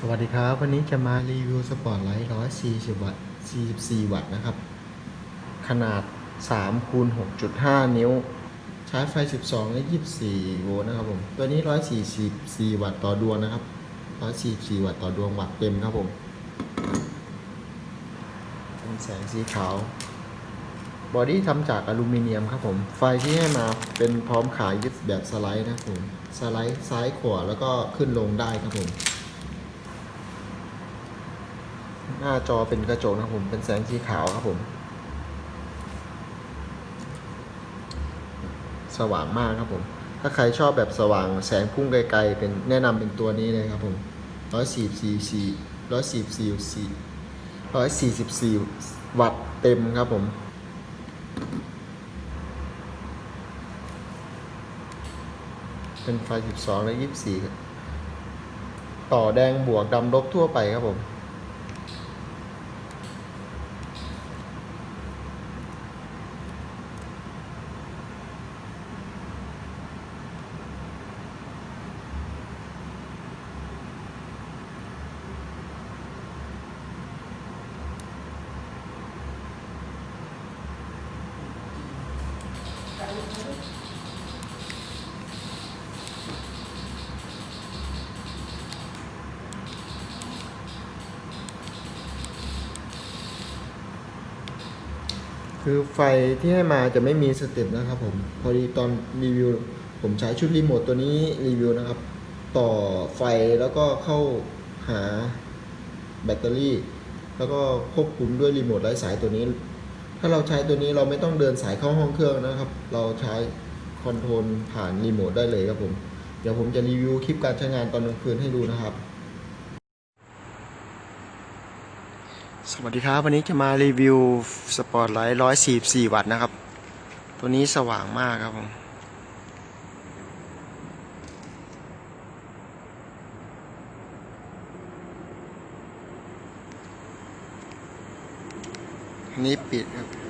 สวัสดีครับ วันนี้จะมารีวิวสปอร์ตไลท์140วัตต์44วัตต์นะครับ ขนาด3คูณ6.5นิ้ว ใช้ไฟ12และ24โวลต์นะครับผม ตัวนี้144วัตต์ต่อดวงนะครับ144วัตต์ต่อดวงวัตต์เต็มครับผมเป็นแสงสีขาว บอดี้ทำจากอลูมิเนียมครับผม ไฟที่ให้มาเป็นพร้อมขายยึดแบบสไลด์นะครับผม สไลด์ซ้ายขวาแล้วก็ขึ้นลงได้ครับผม หน้าจอเป็นกระจกนะครับผม เป็นแสงสีขาวครับผม สว่างมากครับผม ถ้าใครชอบแบบสว่างแสงพุ่งไกลๆ เป็นแนะนำเป็นตัวนี้เลยครับผมร้อยสี่สี่สี่ร้อยสี่สี่สี่ร้อยสี่สิบสี่วัตต์เต็มครับผมเป็นไฟ 12 และ 24ครับต่อแดงบวกดำลบทั่วไปครับผม คือไฟที่ให้มาจะไม่มีสเต็ปนะครับผม พอดีตอนรีวิว ผมใช้ชุดรีโมทตัวนี้รีวิวนะครับ ต่อไฟแล้วก็เข้าหาแบตเตอรี่ แล้วก็ควบคุมด้วยรีโมทไร้สายตัวนี้ถ้าเราใช้ตัวนี้เราไม่ต้องเดินสายเข้าห้องเครื่องนะครับ เราใช้คอนโทรลผ่านรีโมทได้เลยครับผม เดี๋ยวผมจะรีวิวคลิปการใช้งานตอนกลางคืนให้ดูนะครับ สวัสดีครับวันนี้จะมารีวิวสปอร์ตไลท์144 วัตต์นะครับ ตัวนี้สว่างมากครับผม นี้ปิดครับ